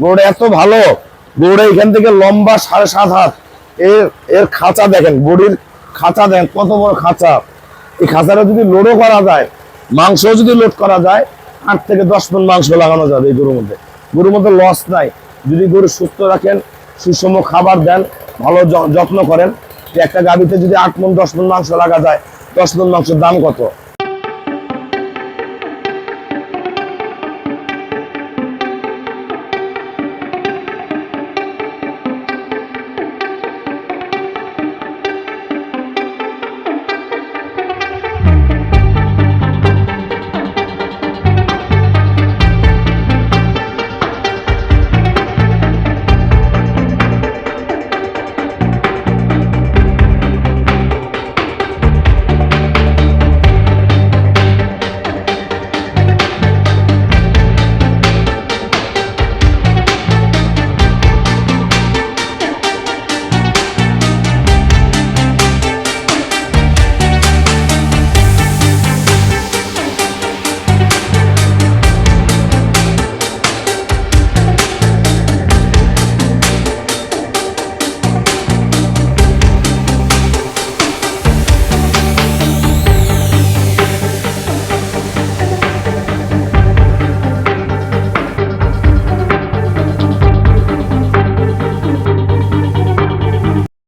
গরুটা এত ভালো গরুটা এখান থেকে লম্বা সাড়ে সাত হাত। এর এর খাঁচা দেখেন, বডির খাঁচা দেখেন, কত বড় খাঁচা। এই খাঁচাটা যদি লোডও করা যায় মাংস যদি লোড করা যায়, আট থেকে দশ মন মাংস লাগানো যাবে এই গরুর মধ্যে। গরুর মধ্যে লস নাই। যদি গরু সুস্থ রাখেন, সুষম খাবার দেন, ভালো যত্ন করেন একটা গাভিতে যদি আট মন দশ মন মাংস লাগা যায়, দশ মন মাংসের দাম কত?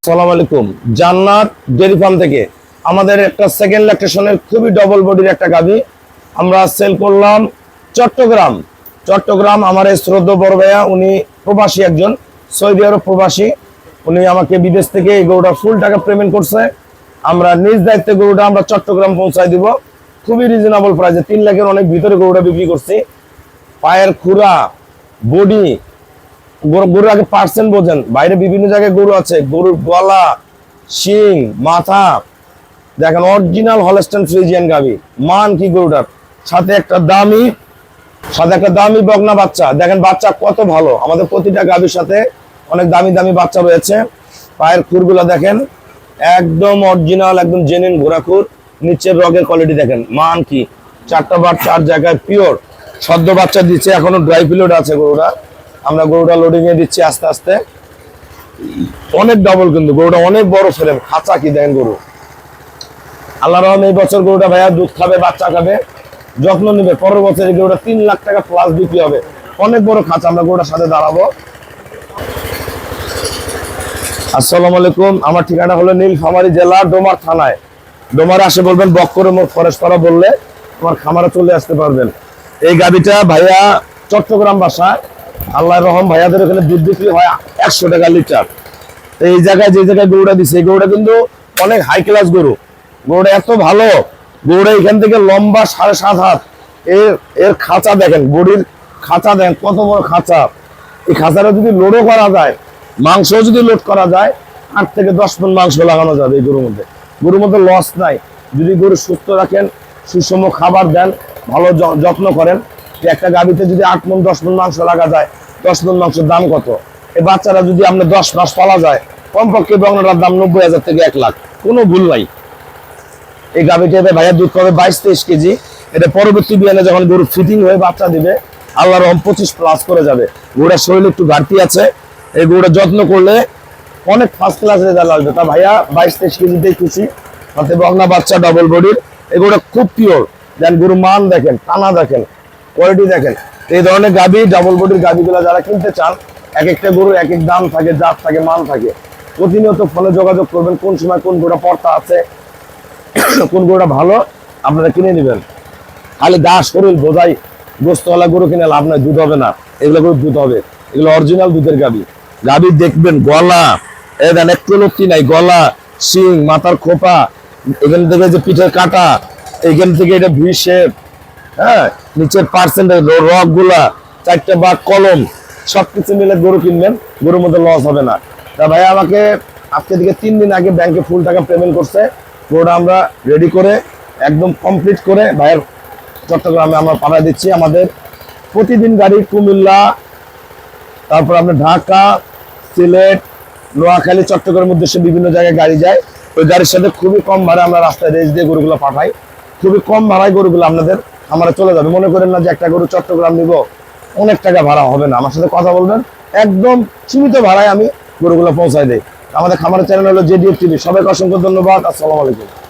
সালাম আলাইকুম। জান্নাত ডেরি ফার্ম থেকে আমাদের একটা সেকেন্ড ল্যাকটেশনের খুবই ডবল বডির একটা গাভি। আমরা সেল করলাম চট্টগ্রাম। চট্টগ্রাম আমার এই শ্রদ্ধ বড় উনি প্রবাসী একজন, সৌদি আরব প্রবাসী। উনি আমাকে বিদেশ থেকে এই গরুটা ফুল টাকা পেমেন্ট করছে। আমরা নিজ দায়িত্বে গরুটা আমরা চট্টগ্রাম পৌঁছায় দিব। খুবই রিজনেবল প্রাইসে তিন লাখের অনেক ভিতরে গরুটা বিক্রি করছি। পায়ের খুরা বডি গরুর আগে পার্সেন্ট বোঝেন। বাইরে বিভিন্ন জায়গায় গরু আছে। গরুর গলা, শিং, মাথা। দেখেন অরিজিনাল হলস্টেন ফ্রিজিয়ান গাবি মান কি গরুটার? সাথে একটা দামি, সাথে একটা দামি বগনা বাচ্চা। দেখেন, বাচ্চা কত ভালো। আমাদের প্রতিটা গাবির সাথে অনেক দামি দামি বাচ্চা রয়েছে। পায়ের খুরগুলো দেখেন, একদম অরিজিনাল একদম জেনুইন ঘোড়াখুর। নিচের রগের কোয়ালিটি দেখেন, মান কি? চারটা বার চার জায়গায় পিওর সদ্য বাচ্চা দিচ্ছে, এখনও ড্রাই পিরিয়ড আছে গরুটা। আমরা গরুটা লোডিং এ দিচ্ছি আস্তে আস্তে। অনেক ডবল কিন্তু, গরুটা অনেক বড় ফ্রেম খাঁচা কি দেন গরু? আল্লাহ রহম এই বছর গরুটা ভাইয়া দুধ খাবে, বাচ্চা খাবে, যত্ন নেবে। পরের বছর এই গরুটা তিন লাখ টাকা প্লাস বিক্রি হবে। অনেক বড় খাঁচা, আমরা গরুটার সাথে দাঁড়াবো। আসসালামু আলাইকুম, আমার ঠিকানা হলো নীলফামারী জেলা, ডোমার থানায়। ডোমারে আসে বলবেন, বক্করে মোট ফরেস্ট করা বললে আমার খামারে চলে আসতে পারবেন। এই গাবিটা ভাইয়া চট্টগ্রাম বাসা আল্লাহ রহম, ভাইয়াদের ওখানে দুধ বিক্রি হয় একশো টাকা লিটার। তো এই জায়গায় যে জায়গায় গরুটা দিচ্ছে এই গরুটা কিন্তু অনেক হাই ক্লাস গরু। গরুটা এত ভালো, গরুটা এখান থেকে লম্বা সাড়ে সাত হাত। এর এর খাঁচা দেখেন, বডির খাঁচা দেখেন, কত বড় খাঁচা। এই খাঁচাটা যদি লোডও করা যায় মাংস যদি লোড করা যায়, আট থেকে দশ মন মাংস লাগানো যাবে এই গরুর মধ্যে। গরুর মধ্যে লস নাই। যদি গরু সুস্থ রাখেন, সুষম খাবার দেন, ভালো যত্ন করেন যে একটা গাভিতে যদি আট মন, দশ মন মাংস লাগা যায়, দশ মন মাংসের দাম কত? এই বাচ্চারা যদি আপনার দশ মাস পালা যায়, কমপক্ষে বগনাটার দাম নব্বই হাজার থেকে এক লাখ। কোনো ভুল নাই। এই গাভিটাতে ভাইয়া দুধ পাবে বাইশ তেইশ কেজি। এটা পরবর্তী বিয়ানে যখন গরু ফিটিং হয়ে বাচ্চা দিবে, আল্লাহ রহম পঁচিশ প্লাস করে যাবে। গরুটার শরীরে একটু ঘাটতি আছে। এই গরুটা যত্ন করলে অনেক ফার্স্ট ক্লাস রেজাল্ট আসবে। তা ভাইয়া বাইশ তেইশ কেজিতেই খুশি। তাতে বগনা বাচ্চা ডবল বডির এই এগুলো খুব পিওর দেন গরু মান দেখেন টানা দেখেন। কোয়ালিটি দেখেন। এই ধরনের গাবি ডাবল বডির গাবিগুলো যারা কিনতে চান, এক একটা গরুর এক এক দাম থাকে, জাত থাকে, মান থাকে। প্রতিনিয়ত ফোনে যোগাযোগ করবেন, কোন সময় কোন গরুটা পর্তা আছে, কোন গরুটা ভালো, আপনারা কিনে নেবেন। খালি গা শরীর বোঝাই গোস্তওয়ালা গরু কিনে লাভ নাই, দুধ হবে না। এগুলো গরু দুধ হবে। এগুলো অরিজিনাল দুধের গাবি গাবি দেখবেন, গলা, এ একটু লক্ষ্মী নাই, গলা, শিং, মাথার খোপা, এখান থেকে যে পিঠের কাটা, এখান থেকে এটা ভি শেপ হ্যাঁ নিচের পার্সেন্টেজ রকগুলা, চারটে বা কলম, সবকিছু মিলে গরু কিনবেন, গরুর মধ্যে লস হবে না। তা ভাই, আমাকে আজকে থেকে তিন দিন আগে ব্যাংকে ফুল টাকা পেমেন্ট করছে। গরুটা আমরা রেডি করে, একদম কমপ্লিট করে ভাইয়ের চট্টগ্রামে আমরা পাঠিয়ে দিচ্ছি আমাদের। প্রতিদিন গাড়ি কুমিল্লা, তারপর আপনার ঢাকা, সিলেট, নোয়াখালী, চট্টগ্রামের উদ্দেশ্যে বিভিন্ন জায়গায় গাড়ি যায়। ওই গাড়ির সাথে খুবই কম ভাড়া আমরা রাস্তায় রেস দিয়ে গরুগুলো পাঠাই। খুবই কম ভাড়ায় গরুগুলো আপনাদের আমরা চলে যাবে। মনে করেন না যে একটা গরু চট্টগ্রাম নিব, অনেক টাকা ভাড়া হবে না। আমার সাথে কথা বলবেন, একদম সীমিত ভাড়ায় আমি গরুগুলো পৌঁছায় দেয় আমাদের খামারের চ্যানেল হলো জেডিএফ টিভি সবাইকে অসংখ্য ধন্যবাদ। আসসালামু আলাইকুম।